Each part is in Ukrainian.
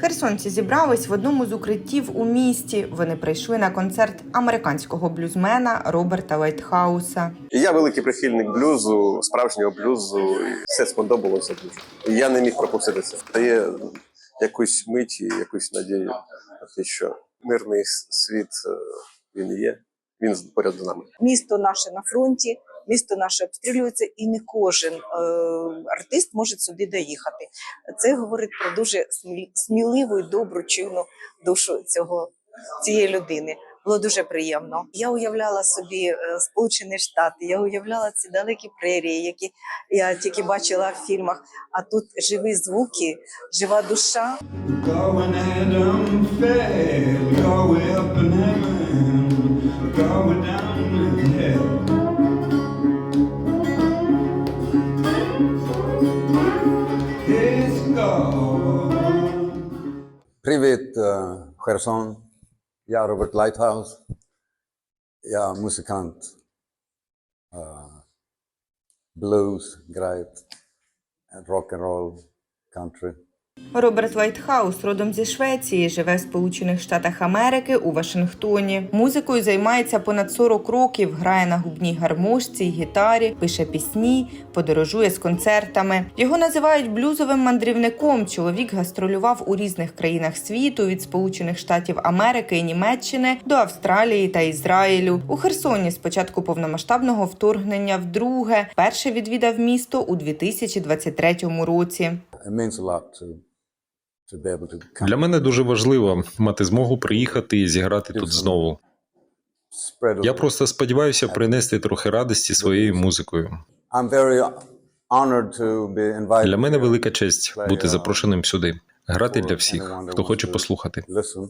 Херсонці зібрались в одному з укриттів у місті. Вони прийшли на концерт американського блюзмена Роберта Лайтхауса. Я великий прихильник блюзу, справжнього блюзу, і все сподобалося дуже. Я не міг пропустити це. Дає якусь мить і якусь надію на те, що мирний світ е, він є, він поряд з нами. Місто наше на фронті, місто наше обстрілюється, і не кожен е, артист може сюди доїхати. Це говорить про дуже смі- сміливу і добру чинну душу цього цієї людини. Було дуже приємно. Я уявляла собі е, Сполучені Штати, я уявляла ці далекі прерії, які я тільки бачила в фільмах. А тут живі звуки, жива душа. Going Привіт, е, Херсон. Я Роберт Лайтхаус. Я музикант. Е, Блюз грає, рок-н-рол, кантрі. Роберт Лайтхаус родом зі Швеції, живе в Сполучених Штатах Америки у Вашингтоні. Музикою займається понад 40 років, грає на губній гармошці, гітарі, пише пісні, подорожує з концертами. Його називають блюзовим мандрівником. Чоловік гастролював у різних країнах світу від Сполучених Штатів Америки і Німеччини до Австралії та Ізраїлю. У Херсоні з початку повномасштабного вторгнення вдруге перше відвідав місто у 2023 році. Для мене дуже важливо мати змогу приїхати і зіграти тут знову. Я просто сподіваюся принести трохи радості своєю музикою. Для мене велика честь бути uh, запрошеним сюди, грати для всіх, хто хоче послухати. uh,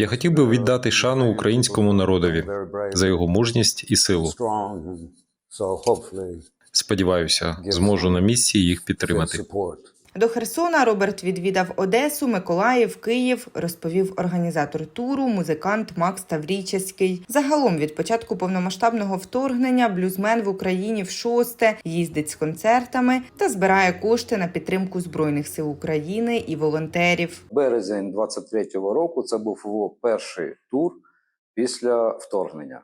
Я хотів би віддати шану українському народові за його мужність і силу. Сподіваюся, зможу на місці їх підтримати. До Херсона Роберт відвідав Одесу, Миколаїв, Київ, розповів організатор туру, музикант Макс Таврічеський. Загалом від початку повномасштабного вторгнення блюзмен в Україні в шосте їздить з концертами та збирає кошти на підтримку збройних сил України і волонтерів. березень 23-го року це був його перший тур після вторгнення.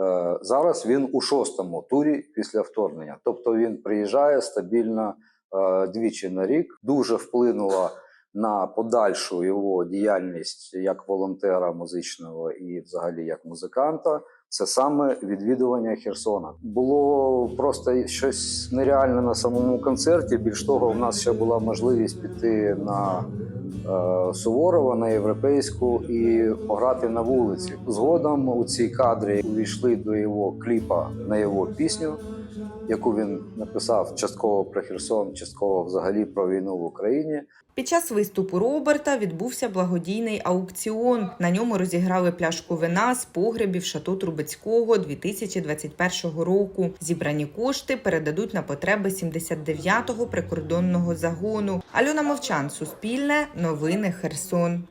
Е, Зараз він у шостому турі після вторгнення. Тобто він приїжджає стабільно е, двічі на рік. Дуже вплинула на подальшу його діяльність як волонтера музичного і взагалі як музиканта. Це саме відвідування Херсона. Було просто щось нереальне на самому концерті. Більш того, в нас ще була можливість піти на е, Суворова на європейську і пограти на вулиці. Згодом у ці кадри увійшли до його кліпа на його пісню, яку він написав частково про Херсон, частково взагалі про війну в Україні. Під час виступу Роберта відбувся благодійний аукціон. На ньому розіграли пляшку вина з погребів Шато Трубецького 2021 року. Зібрані кошти передадуть на потреби 79-го прикордонного загону. Альона Мовчан, Суспільне, Новини Херсон.